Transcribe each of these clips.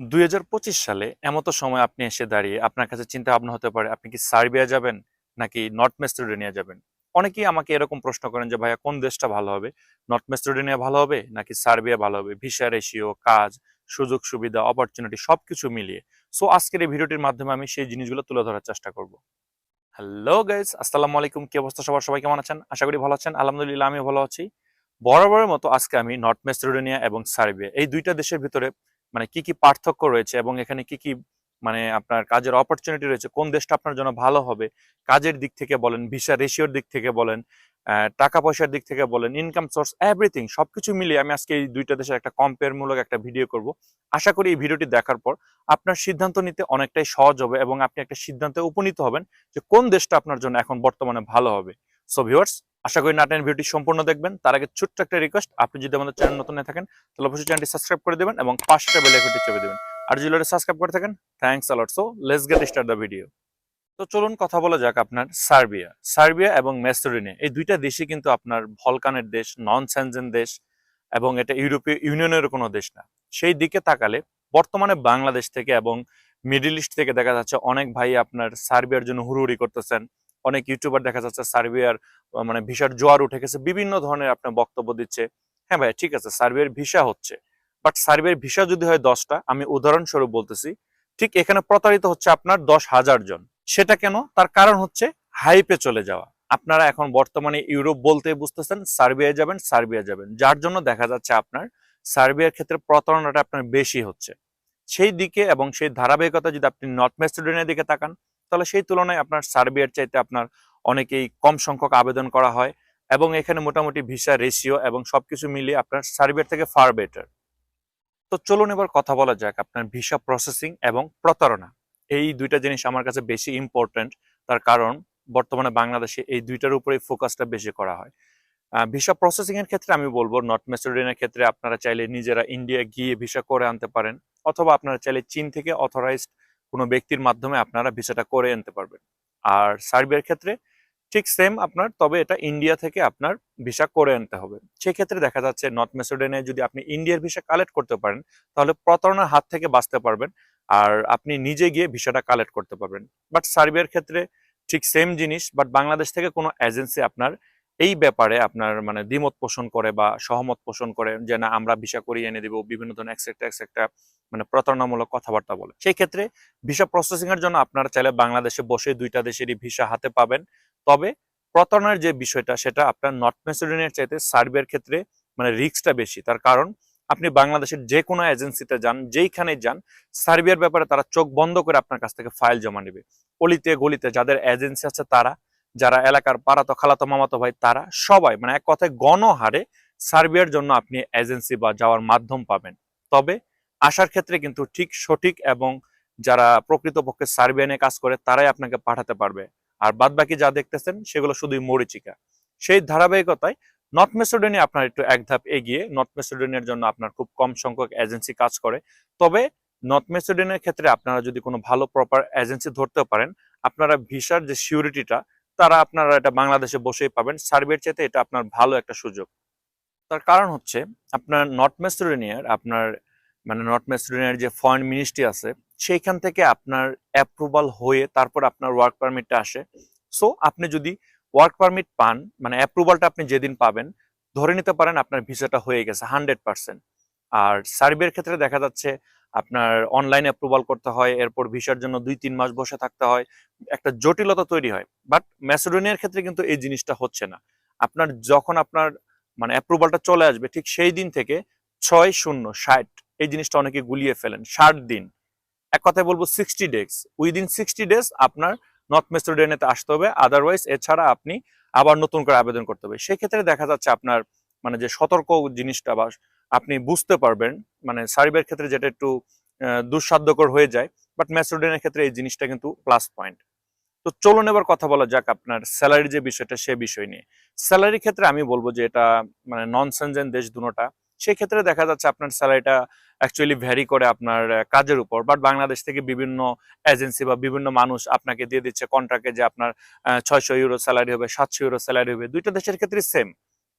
দুই হাজার পঁচিশ সালে এমতো সময় আপনি এসে দাঁড়িয়ে আপনার কাছে চিন্তা ভাবনা হতে পারে, আপনি কি সার্বিয়া যাবেন নাকি নর্থ মেসিডোনিয়া যাবেন? অনেকেই আমাকে এরকম প্রশ্ন করেন যে, ভাইয়া, কোন দেশটা ভালো হবে? নর্থ মেসিডোনিয়া ভালো হবে নাকি সার্বিয়া ভালো হবে? ভিসা রেশিও, কাজ, সুযোগ সুবিধা অপরচুনিটি সবকিছু মিলিয়ে। সো, আজকের এই ভিডিওটির মাধ্যমে আমি সেই জিনিসগুলো তুলে ধরার চেষ্টা করব। হ্যালো গাইজ আসসালামু আলাইকুম। কি অবস্থা সবার? সবাই কেমন আছেন? আশা করি ভালো আছেন। আলহামদুলিল্লাহ, আমিও ভালো আছি। বরাবরের মতো আজকে আমি নর্থ মেসিডোনিয়া এবং সার্বিয়া এই দুইটা দেশের ভিতরে মানে কি কি পার্থক্য রয়েছে এবং এখানে কি কি মানে আপনার কাজের অপরচুনিটি রয়েছে, কোন দেশটা আপনার জন্য ভালো হবে, কাজের দিক থেকে বলেন ভিসা রেশিওর দিক থেকে বলেন টাকা পয়সার দিক থেকে বলেন ইনকাম সোর্স এভরিথিং সবকিছু মিলিয়ে আমি আজকে এই দুইটা দেশের একটা কম্পেয়ার মূলক একটা ভিডিও করব। আশা করি এই ভিডিওটি দেখার পর আপনার সিদ্ধান্ত নিতে অনেকটাই সহজ হবে এবং আপনি একটা সিদ্ধান্তে উপনীত হবেন যে কোন দেশটা আপনার জন্য এখন বর্তমানে ভালো হবে। সো ভিউয়ার্স আশা করি নাটেন ভিডিওটি সম্পূর্ণ দেখবেন। তার আগে ছোট্ট একটা রিকোয়েস্ট আপনি যদি আমাদের চ্যানেল নতুন থাকেন, তাহলে অবশ্যই চ্যানেলটি সাবস্ক্রাইব করে দেবেন এবং পাঁচটা বেল আইকনটি চেপে দেবেন। আর যদি সাবস্ক্রাইব করে থাকেন thanks a lot so let's get start the video তো চলুন কথা বলা যাক আপনার সার্বিয়া। সার্বিয়া এবং মেসোরিনিয়া এই দুইটা দেশই কিন্তু আপনার ভলকানের দেশ নন স্যানজেন দেশ এবং এটা ইউরোপীয় ইউনিয়নের কোনো দেশ না। সেই দিকে তাকালে বর্তমানে বাংলাদেশ থেকে এবং মিডিল ইস্ট থেকে দেখা যাচ্ছে অনেক ভাই আপনার সার্বিয়ার জন্য হুড়ুহুড়ি করতেছেন। অনেক ইউটিউবার দেখা যাচ্ছে, সার্বিয়ার মানে ভিসার জোয়ার উঠে গেছে, বিভিন্ন ধরনের আপনার বক্তব্য দিচ্ছে। হ্যাঁ ভাই ঠিক আছে, সার্বিয়ার ভিসা হচ্ছে। বাট সার্বিয়ার ভিসা যদি হয় দশটা, আমি উদাহরণস্বরূপ বলতেছি, ঠিক এখানে প্রতারিত হচ্ছে আপনার দশ হাজার জন। সেটা কেন? তার কারণ হচ্ছে হাইপে চলে যাওয়া। আপনারা এখন বর্তমানে ইউরোপ বলতে বুঝতেছেন সার্বিয়া যাবেন সার্বিয়া যাবেন। যার জন্য দেখা যাচ্ছে আপনার সার্বিয়ার ক্ষেত্রে প্রতারণাটা আপনার বেশি হচ্ছে। সেই দিকে এবং সেই ধারাবাহিকতা যদি আপনি নর্থ মেসিডোনিয়ার দিকে তাকান তাহলে সেই তুলনায় আপনার সার্বিয়ার চাইতে আপনার অনেকেই কম সংখ্যক আবেদন করা হয় এবং এখানে মোটামুটি ভিসা রেশিও এবং সবকিছু মিলিয়ে আপনার সার্বিয়ার থেকে ফার বেটার তো চলুন এবার কথা বলা যাক আপনার ভিসা প্রসেসিং এবং প্রতারণা। এই দুইটা জিনিস আমার কাছে বেশি ইম্পর্ট্যান্ট তার কারণ বর্তমানে বাংলাদেশে এই দুইটার উপরেই ফোকাসটা বেশি করা হয়। ভিসা প্রসেসিং এর ক্ষেত্রে আমি বলব নর্থ মেসিডোনিয়ার ক্ষেত্রে আপনারা চাইলে নিজেরা ইন্ডিয়া গিয়ে ভিসা করে আনতে পারেন, অথবা আপনারা চাইলে চীন থেকে অথরাইজড কোনো ব্যক্তির মাধ্যমে আপনারা ভিসাটা করে আনতে পারবেন। আর সার্বিয়ার ক্ষেত্রে ঠিক সেম আপনার, তবে এটা ইন্ডিয়া থেকে আপনার ভিসা করে আনতে হবে। সেক্ষেত্রে দেখা যাচ্ছে নর্থ মেসিডোনিয়ায় যদি আপনি ইন্ডিয়ার ভিসা কালেক্ট করতে পারেন, তাহলে প্রতারণার হাত থেকে বাঁচতে পারবেন আর আপনি নিজে গিয়ে ভিসাটা কালেক্ট করতে পারবেন। বাট সার্বিয়ার ক্ষেত্রে ঠিক সেম জিনিস বাট বাংলাদেশ থেকে কোনো এজেন্সি আপনার এই ব্যাপারে আপনার মানে দ্বিমত পোষণ করে বা সহমত পোষণ করে যে, না, আমরা ভিসা করিয়ে এনে দিব, বিভিন্ন ধরনের একসেক্টা একসেক্টা মানে প্রতারণামূলক কথাবার্তা বলে। সেই ক্ষেত্রে ভিসা প্রসেসিং এর জন্য আপনারা চাইলে বাংলাদেশে বসে দুইটা দেশেরই ভিসা হাতে পাবেন। তবে প্রতারণার যে বিষয়টা, সেটা আপনার নর্থ মেসিডোনিয়ার চাইতে সার্বিয়ার ক্ষেত্রে মানে রিস্কটা বেশি। তার কারণ, আপনি বাংলাদেশের যে কোনো এজেন্সিতে যান, যেইখানে যান, সার্বিয়ার ব্যাপারে তারা চোখ বন্ধ করে আপনার কাছ থেকে ফাইল জমা নেবে। অলিতে, গলিতে যাদের এজেন্সি আছে তারা যারা এলাকার পাড়াতো, খালাতো, মামাতো ভাই, তারা সবাই মানে এক কথায় গণহারে সার্বিয়ার জন্য আপনি এজেন্সি বা যাওয়ার মাধ্যম পাবেন। তবে আসার ক্ষেত্রে কিন্তু ঠিক সঠিক এবং যারা প্রকৃতপক্ষে সার্বিয়ানে কাজ করে, তারাই আপনাকে পাঠাতে পারবে। আর বাদ বাকি যা দেখতেছেন, সেগুলো শুধুই মরিচিকা। সেই ধারাবাহিকতায় নর্থ মেসিডোনিয়া আপনার একটু এক ধাপ এগিয়ে নর্থ মেসিডোনিয়ার জন্য আপনার খুব কম সংখ্যক এজেন্সি কাজ করে। তবে নর্থ মেসিডোনিয়ার ক্ষেত্রে আপনারা যদি কোনো ভালো প্রপার এজেন্সি ধরতে পারেন, আপনারা ভিসার যে সিউরিটিটা তারা আপনারা এটা বাংলাদেশে বসেই পাবেন। সার্বিয়ার চাইতে এটা আপনার ভালো একটা সুযোগ। তার কারণ হচ্ছে, আপনার নর্থ মেসিডোনিয়ার, আপনার মানে নর্থ মেসিডোনিয়ার যে ফরেন মিনিস্ট্রি আছে, সেইখান থেকে আপনার অ্যাপ্রুভাল হয়ে তারপর আপনার ওয়ার্ক পারমিটটা আসে। সো আপনি যদি ওয়ার্ক পারমিট পান মানে অ্যাপ্রুভালটা আপনি যেদিন পাবেন, ধরে নিতে পারেন আপনার ভিসাটা হয়ে গেছে হান্ড্রেড পার্সেন্ট আর সার্ভের ক্ষেত্রে দেখা যাচ্ছে আপনার অনলাইন অ্যাপ্রুভাল করতে হয়, এরপর ভিসার জন্য দুই, তিন মাস বসে থাকতে হয়, একটা জটিলতা তৈরি হয়। বাট ম্যাসেডোনিয়ার ক্ষেত্রে কিন্তু এই জিনিসটা হচ্ছে না। আপনার যখন আপনার মানে অ্যাপ্রুভালটা চলে আসবে, ঠিক সেই দিন থেকে ছয়, শূন্য, ষাট, এই জিনিসটা অনেকে গুলিয়ে ফেলেন, ষাট দিন। এক কথায় বলব sixty days within sixty days আপনার নর্থ মেসিডোনিয়াতে আসতে হবে আদারওয়াইজ এছাড়া আপনি আবার নতুন করে আবেদন করতে হবে। সেক্ষেত্রে দেখা যাচ্ছে আপনার মানে যে সতর্ক জিনিসটা বা আপনি বুঝতে পারবেন মানে সার্বিয়ার ক্ষেত্রে যেটা একটু দুঃসাধ্যকর হয়ে যায় বাট ম্যাসিডোনিয়ার ক্ষেত্রে এই জিনিসটা কিন্তু প্লাস পয়েন্ট তো চলুন এবার কথা বলা যাক আপনার স্যালারির যে বিষয়টা, সে বিষয় নিয়ে। স্যালারির ক্ষেত্রে আমি বলব যে এটা মানে নন সেনজেন দেশ দুটোটা সেই ক্ষেত্রে দেখা যাচ্ছে আপনার স্যালারিটা অ্যাকচুয়ালি ভ্যারি করে আপনার কাজের উপর বাট বাংলাদেশ থেকে বিভিন্ন এজেন্সি বা বিভিন্ন মানুষ আপনাকে দিয়ে দিচ্ছে কন্ট্রাক্টে যে আপনার ছয়শো ইউরো স্যালারি হবে, সাতশো ইউরো স্যালারি হবে, দুইটা দেশের ক্ষেত্রে সেম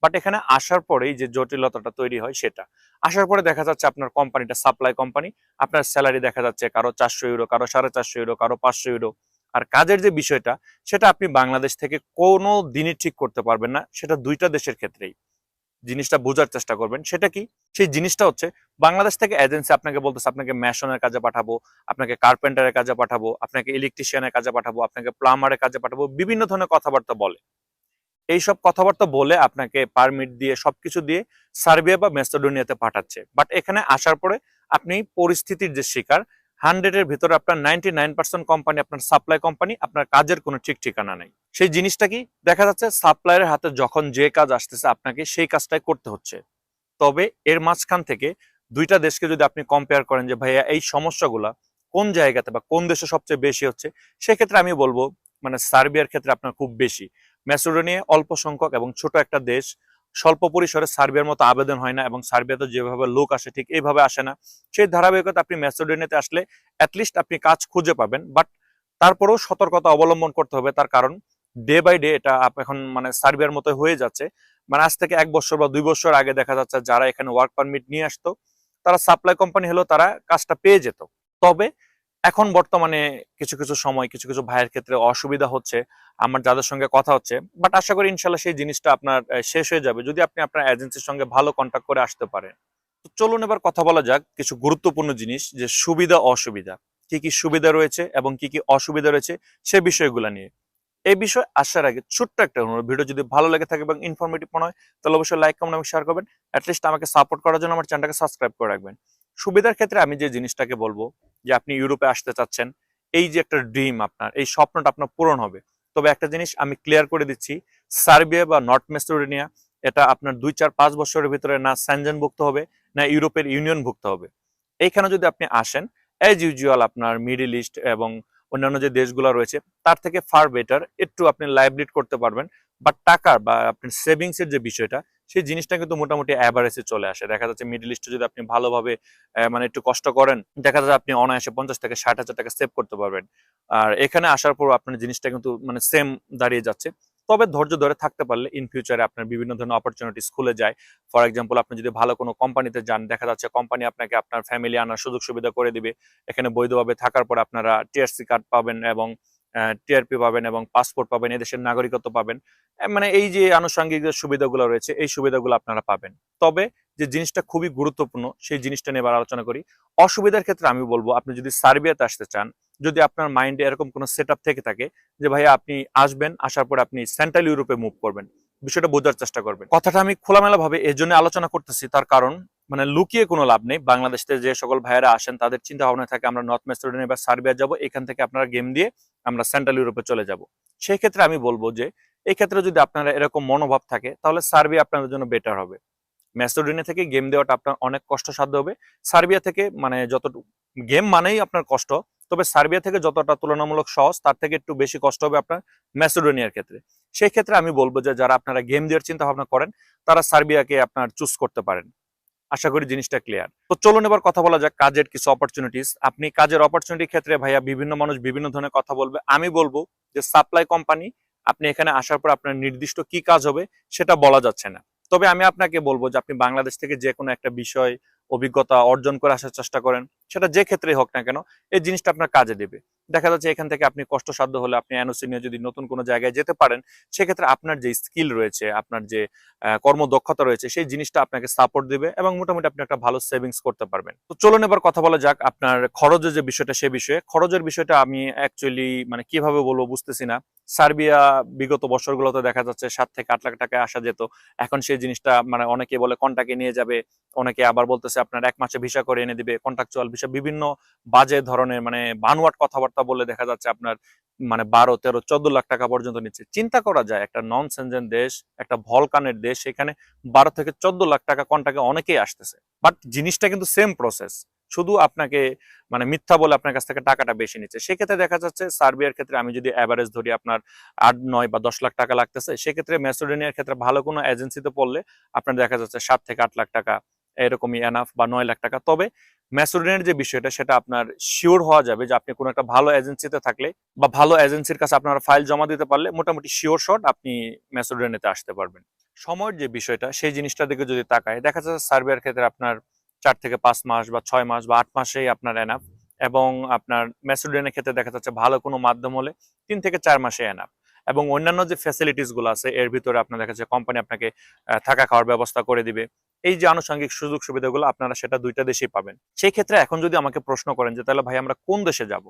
বাট এখানে আসার পরেই যে জটিলতাটা তৈরি হয় সেটা। আসার পরে দেখা যাচ্ছে আপনার কোম্পানিটা সাপ্লাই কোম্পানি আপনার স্যালারি দেখা যাচ্ছে কারও চারশো ইউরো কারও সাড়ে চারশো ইউরো কারও পাঁচশো ইউরো আর কাজের যে বিষয়টা, সেটা আপনি বাংলাদেশ থেকে কোনো দিনই ঠিক করতে পারবেন না, সেটা দুইটা দেশের ক্ষেত্রেই। জিনিসটা বোঝার চেষ্টা করবেন। সেটা কি? সেই জিনিসটা হচ্ছে, বাংলাদেশ থেকে এজেন্সি আপনাকে বলতেছে, আপনাকে ম্যাশনের কাজে পাঠাবো, আপনাকে কার্পেন্টারের কাজে পাঠাবো, আপনাকে ইলেকট্রিশিয়ানের কাজে পাঠাবো, আপনাকে প্লাম্বারের কাজে পাঠাবো, বিভিন্ন ধরনের কথাবার্তা বলে। এইসব কথাবার্তা বলে আপনাকে পারমিট দিয়ে, সবকিছু দিয়ে সার্বিয়া বা মেসোডোনিয়াতে পাঠাচ্ছে। বাট এখানে আসার পরে আপনি পরিস্থিতির যে শিকার হান্ড্রেডের ভিতরে আপনার নাইনটি নাইন পার্সেন্ট কোম্পানি আপনার সাপ্লাই কোম্পানি আপনার কাজের কোনো ঠিক ঠিকানা নেই। সেই জিনিসটা কি? দেখা যাচ্ছে সাপ্লায়ারের হাতে যখন যে কাজ আসতেছে আপনাকে, সেই কাজটাই করতে হচ্ছে। তবে এর মাঝখান থেকে দুইটা দেশকে যদি আপনি কম্পেয়ার করেন যে, ভাইয়া, এই সমস্যাগুলা কোন জায়গাতে বা কোন দেশে সবচেয়ে বেশি হচ্ছে? সেক্ষেত্রে আমি বলব মানে সার্বিয়ার ক্ষেত্রে আপনার খুব বেশি। ম্যাসোডোনিয়া অল্প সংখ্যক এবং ছোট একটা দেশ। স্বল্প পরিসরে সার্বিয়ার মতো আবেদন হয় না এবং সার্বিয়াতে যেভাবে লোক আসে ঠিক এইভাবে আসে না। সেই ধারাবাহিকতা আপনি ম্যাসোডোনিয়াতে আসলে অ্যাটলিস্ট আপনি কাজ খুঁজে পাবেন। বাট তারপরেও সতর্কতা অবলম্বন করতে হবে। তার কারণ ডে বাই ডে এটা এখন মানে সার্বিয়ার মতো হয়ে যাচ্ছে। মানে আজ থেকে এক বছর বা দুই বছর আগে দেখা যাচ্ছে যারা এখানে ওয়ার্ক পারমিট নিয়ে আসতো, তারা সাপ্লাই কোম্পানি হলেও তারা কাজটা পেয়ে যেত। তবে এখন বর্তমানে কিছু কিছু সময়, কিছু কিছু ভাইয়ের ক্ষেত্রে অসুবিধা হচ্ছে, আমার যাদের সঙ্গে কথা হচ্ছে বাট আশা করি ইনশাল্লাহ সেই জিনিসটা আপনার শেষ হয়ে যাবে, যদি আপনি আপনার এজেন্সির সঙ্গে ভালো কন্ট্যাক্ট করে আসতে পারেন। তো চলুন এবার কথা বলা যাক কিছু গুরুত্বপূর্ণ জিনিস, যে সুবিধা, অসুবিধা, কি কি সুবিধা রয়েছে এবং কি কি অসুবিধা রয়েছে সে বিষয়গুলো নিয়ে। এই বিষয় আসার আগে ছোট্ট একটা অনুরোধ, ভিডিও যদি ভালো লেগে থাকে এবং ইনফরমেটিভ মনে হয়, তাহলে অবশ্যই লাইক কমেন্ট এবং শেয়ার করবেন অ্যাটলিস্ট আমাকে সাপোর্ট করার জন্য আমার চ্যানেলটাকে সাবস্ক্রাইব করে রাখবেন। সুবিধার ক্ষেত্রে আমি যে জিনিসটাকে বলব যে আপনি ইউরোপে আসতে চাচ্ছেন, এই যে একটা ড্রিম আপনার, এই স্বপ্নটা আপনার পূরণ হবে। তবে একটা জিনিস আমি ক্লিয়ার করে দিচ্ছি, সার্বিয়া বা নর্থ মেসোডোনিয়া, এটা আপনার দুই চার পাঁচ বছরের ভিতরে না ভুক্ত হবে, না ইউরোপের ইউনিয়ন ভুক্ত হবে। এইখানে যদি আপনি আসেন অ্যাজ ইউজুয়াল আপনার মিডিল ইস্ট এবং অন্যান্য যে দেশগুলো রয়েছে, তার থেকে ফার বেটার একটু আপনি লাইভ লিড করতে পারবেন বাট টাকার বা আপনার সেভিংস এর যে বিষয়টা সেই জিনিসটা কিন্তু মোটামুটি অ্যাভারেজে চলে আসে। দেখা যাচ্ছে মিডল ইস্টে যদি আপনি ভালোভাবে মানে একটু কষ্ট করেন, দেখা যাচ্ছে আপনি অনায়াসে পঞ্চাশ থেকে ষাট হাজার টাকা সেভ করতে পারবেন। আর এখানে আসার পর আপনার জিনিসটা কিন্তু মানে সেম দাঁড়িয়ে যাচ্ছে। তবে ধৈর্য ধরে থাকতে পারলে ইন ফিউচারে আপনার বিভিন্ন ধরনের অপরচুনিটিস খুলে যায়। ফর এক্সাম্পল আপনি যদি ভালো কোনো কোম্পানিতে যান, দেখা যাচ্ছে কোম্পানি আপনাকে আপনার ফ্যামিলি আনার সুযোগ সুবিধা করে দিবে। এখানে বৈধভাবে থাকার পর আপনারা টিআরসি কার্ড পাবেন এবং টিআরপি পাবেন এবং পাসপোর্ট পাবেন, এদেশের নাগরিকত্ব পাবেন। মানে এই যে আনুষঙ্গিক যে সুবিধাগুলো রয়েছে, এই সুবিধাগুলো আপনারা পাবেন। তবে যে জিনিসটা খুবই গুরুত্বপূর্ণ, সেই জিনিসটা নিয়ে এবার আলোচনা করি। অসুবিধার ক্ষেত্রে আমি বলব, আপনি যদি সার্বিয়াতে আসতে চান, যদি আপনার মাইন্ডে এরকম কোনো সেট থেকে থাকে যে, ভাইয়া, আপনি আসবেন, আসার পর আপনি সেন্ট্রাল ইউরোপে মুভ করবেন। বিষয়টা বোঝার চেষ্টা করবেন। কথাটা আমি খোলামেলা ভাবে এর জন্য আলোচনা করতেছি, তার কারণ মানে লুকিয়ে কোনো লাভ নেই। বাংলাদেশ যে সকল ভাইয়েরা আসেন, তাদের চিন্তা ভাবনা থাকে, আমরা নর্থ মেসিডোনিয়া বা সার্বিয়া যাব, এখান থেকে আপনারা গেম দিয়ে আমরা সেন্ট্রাল ইউরোপে চলে যাব। সেই ক্ষেত্রে আমি বলব যে, এই ক্ষেত্রে যদি আপনারা এরকম মনোভাব থাকে, তাহলে সার্বিয়া আপনাদের জন্য বেটার হবে। ম্যাসোডোনিয়া থেকে গেম দেওয়াটা আপনার অনেক কষ্টসাধ্য হবে। সার্বিয়া থেকে মানে যতটুকু, গেম মানেই আপনার কষ্ট, তবে সার্বিয়া থেকে যতটা তুলনামূলক সহজ, তার থেকে একটু বেশি কষ্ট হবে আপনার ম্যাসোডোনিয়ার ক্ষেত্রে। সেই ক্ষেত্রে আমি বলব যে, যারা আপনারা গেম দেওয়ার চিন্তা ভাবনা করেন, তারা সার্বিয়াকে আপনার চুজ করতে পারেন। আশা করি জিনিসটা ক্লিয়ার তো চলুন এবার কথা বলা যাক কাজের কিছু অপরচুনিটিস আপনি কাজের অপরচুনিটির ক্ষেত্রে ভাইয়া বিভিন্ন মানুষ বিভিন্ন ধরনের কথা বলবে। আমি বলব যে সাপ্লাই কোম্পানি আপনি এখানে আসার পর আপনার নির্দিষ্ট কি কাজ হবে সেটা বলা যাচ্ছে না। তবে আমি আপনাকে বলব যে আপনি বাংলাদেশ থেকে যে কোনো একটা বিষয়, অভিজ্ঞতা অর্জন করে আসার চেষ্টা করেন। সেটা যে ক্ষেত্রেই হোক না কেন, এই জিনিসটা আপনার কাজে দেবে। দেখা যাচ্ছে এখান থেকে আপনি কষ্টসাধ্য হলে আপনি এনওসি নিয়ে যদি নতুন কোনো জায়গায় যেতে পারেন, সেক্ষেত্রে আপনার যে স্কিল রয়েছে, আপনার যে কর্মদক্ষতা রয়েছে, সেই জিনিসটা আপনাকে সাপোর্ট দিবে এবং মোটামুটি আপনি একটা ভালো সেভিংস করতে পারবেন। তো চলুন এবার কথা বলা যাক আপনার খরচের যে বিষয়টা, সে বিষয়ে। খরচের বিষয়টা আমি অ্যাকচুয়ালি মানে কীভাবে বলব বুঝতেছি না। সার্বিয়া বিগত বছরগুলোতে দেখা যাচ্ছে সাত থেকে আট লাখ টাকায় আসা যেত। এখন সেই জিনিসটা মানে অনেকে বলে কন্টাকে নিয়ে যাবে, অনেকে আবার বলতেছে আপনার এক মাসে ভিসা করে এনে দিবে। কন্ট্রাকচুয়াল ভিসা বিভিন্ন বাজে ধরনের মানে বানোয়াট কথাবার্তা বলে দেখা যাচ্ছে আপনার মানে বারো, তেরো, চোদ্দ লাখ টাকা পর্যন্ত নিচ্ছে। চিন্তা করা যায়, একটা নন সেনজেন দেশ, একটা ভলকানের দেশ সেখানে বারো থেকে চোদ্দ লাখ টাকা কন্টাকে অনেকেই আসতেছে। বাট জিনিসটা কিন্তু সেম প্রসেস শুধু আপনাকে মানে মিথ্যা বলে আপনার কাছ থেকে টাকাটা বেশি নিচ্ছে। সেক্ষেত্রে দেখা যাচ্ছে সার্বিয়ার ক্ষেত্রে আমি যদি অ্যাভারেজ ধরি আপনার আট, নয় বা দশ লাখ টাকা লাগতেছে, সেক্ষেত্রে মেসোডেনিয়ার ক্ষেত্রে ভালো কোনো এজেন্সিতে পড়লে আপনার দেখা যাচ্ছে সাত থেকে আট লাখ টাকা এরকমই এনাফ বা নয় লাখ টাকা। তবে ম্যাসোডোনিয়ার যে বিষয়টা, সেটা আপনার শিওর হওয়া যাবে যে আপনি কোনো একটা ভালো এজেন্সিতে থাকলে বা ভালো এজেন্সির কাছে আপনার ফাইল জমা দিতে পারলে মোটামুটি শিওর শট আপনি ম্যাসোডোনিয়াতে আসতে পারবেন। সময়ের যে বিষয়টা, সেই জিনিসটা দিকে যদি তাকায়, দেখা যাচ্ছে সার্বিয়ার ক্ষেত্রে আপনার চার থেকে পাঁচ মাস বা ছয় মাস বা আট মাসেই আপনার এনাফ এবং আপনার ম্যাসিডোনিয়ার ক্ষেত্রে দেখা যাচ্ছে ভালো কোনো মাধ্যম হলে তিন থেকে চার মাসে এনাফ এবং অন্যান্য যে ফ্যাসিলিটিসগুলো আছে, এর ভিতরে আপনার দেখা যাচ্ছে কোম্পানি আপনাকে থাকা খাওয়ার ব্যবস্থা করে দিবে। এই যে আনুষঙ্গিক সুযোগ সুবিধাগুলো আপনারা সেটা দুইটা দেশেই পাবেন। সেই ক্ষেত্রে এখন যদি আমাকে প্রশ্ন করেন যে, তাহলে ভাই, আমরা কোন দেশে যাব?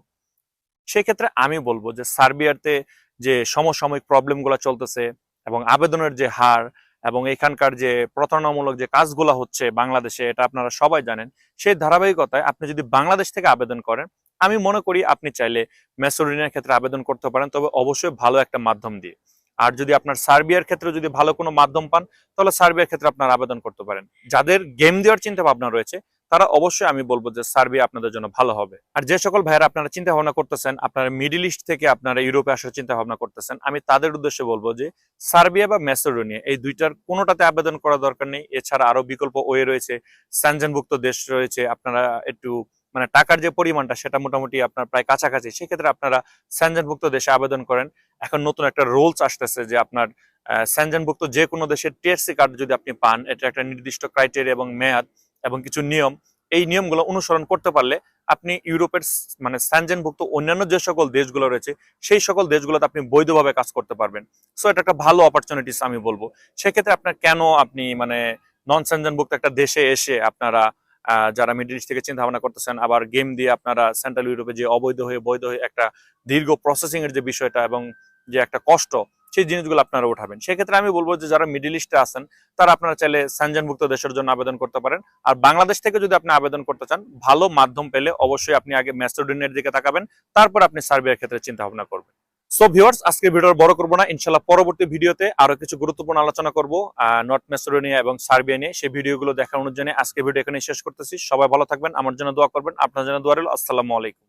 সেই ক্ষেত্রে আমি বলব যে, সার্বিয়াতে যে সমসাময়িক প্রবলেমগুলো চলতেছে এবং আবেদনের যে হার এবং এখানকার যে প্রতারণামূলক যে কাজগুলো হচ্ছে বাংলাদেশে, এটা আপনারা সবাই জানেন, সেই ধারাবাহিকতায় আপনি যদি বাংলাদেশ থেকে আবেদন করেন, আমি মনে করি আপনি চাইলে মেসোরিনের ক্ষেত্রে আবেদন করতে পারেন। তবে অবশ্যই ভালো একটা মাধ্যম দিয়ে। আর যদি আপনার সার্বিয়ার ক্ষেত্রে যদি ভালো কোনো মাধ্যম পান, তাহলে সার্বিয়ার ক্ষেত্রে আপনার আবেদন করতে পারেন। যাদের গেম দেওয়ার চিন্তা ভাবনা রয়েছে, তারা অবশ্যই আমি বলব যে সার্বিয়া আপনাদের জন্য ভালো হবে। আর যে সকল ভাইয়েরা আপনারা চিন্তা ভাবনা করতেছেন, আপনারা মিডিল ইস্ট থেকে আপনারা ইউরোপে আসার চিন্তা ভাবনা করতেছেন, আমি তাদের উদ্দেশ্যে বলব যে সার্বিয়া বা ম্যাসেডোনিয়া, এই দুইটার কোনোটাতে আবেদন করা দরকার নেই। এছাড়া আরও বিকল্প ওয়ে রয়েছে। স্যানজেনভুক্ত দেশ রয়েছে, আপনারা একটু মানে টাকার যে পরিমাণটা সেটা মোটামুটি আপনার প্রায় কাছাকাছি, সেক্ষেত্রে আপনারা স্যানজেনভুক্ত দেশে আবেদন করেন। এখন নতুন একটা রুলস আসতেছে যে আপনার স্যানজেনভুক্ত যে কোনো দেশের টিএসসি কার্ড যদি আপনি পান, এটা একটা নির্দিষ্ট ক্রাইটেরিয়া এবং মেয়াদ এবং কিছু নিয়ম। এই নিয়মগুলো অনুসরণ করতে পারলে আপনি ইউরোপের মানে স্যানজেনভুক্ত অন্যান্য যে সকল দেশগুলো রয়েছে, সেই সকল দেশগুলোতে আপনি বৈধভাবে কাজ করতে পারবেন। সো এটা একটা ভালো অপরচুনিটিস আমি বলব। সেক্ষেত্রে আপনার কেন আপনি মানে নন স্যানজেনভুক্ত একটা দেশে এসে আপনারা যারা মিডল ইস্ট থেকে চিন্তা ভাবনা করতেছেন, আবার গেম দিয়ে আপনারা সেন্ট্রাল ইউরোপে যে অবৈধ হয়ে বৈধ হয়ে একটা দীর্ঘ প্রসেসিং এর যে বিষয়টা এবং যে একটা কষ্ট, সেই জিনিসগুলো আপনারা উঠাবেন। সেক্ষেত্রে আমি বলব যে যারা মিডল ইস্টে আছেন, তারা আপনারা চাইলে স্যানজেনভুক্ত দেশের জন্য আবেদন করতে পারেন। আর বাংলাদেশ থেকে যদি আপনি আবেদন করতে চান, ভালো মাধ্যম পেলে অবশ্যই আপনি আগে ম্যাসেডোনিয়ার দিকে তাকাবেন, তারপর আপনি সার্বিয়ার ক্ষেত্রে চিন্তা ভাবনা করবেন। সো ভিউয়ার্স আজকে ভিডিও বড় করব না। ইনশাল্লাহ পরবর্তী ভিডিওতে আরও কিছু গুরুত্বপূর্ণ আলোচনা করব। নর্থ ম্যাসেডোনিয়া এবং সার্বিয়া নিয়ে সেই ভিডিওগুলো দেখানোর জন্য আজকে ভিডিও এখানে শেষ করতেছি। সবাই ভালো থাকবেন, আমার জন্য দোয়া করবেন, আপনার জন্য দোয়া রইল। আসসালামু আলাইকুম।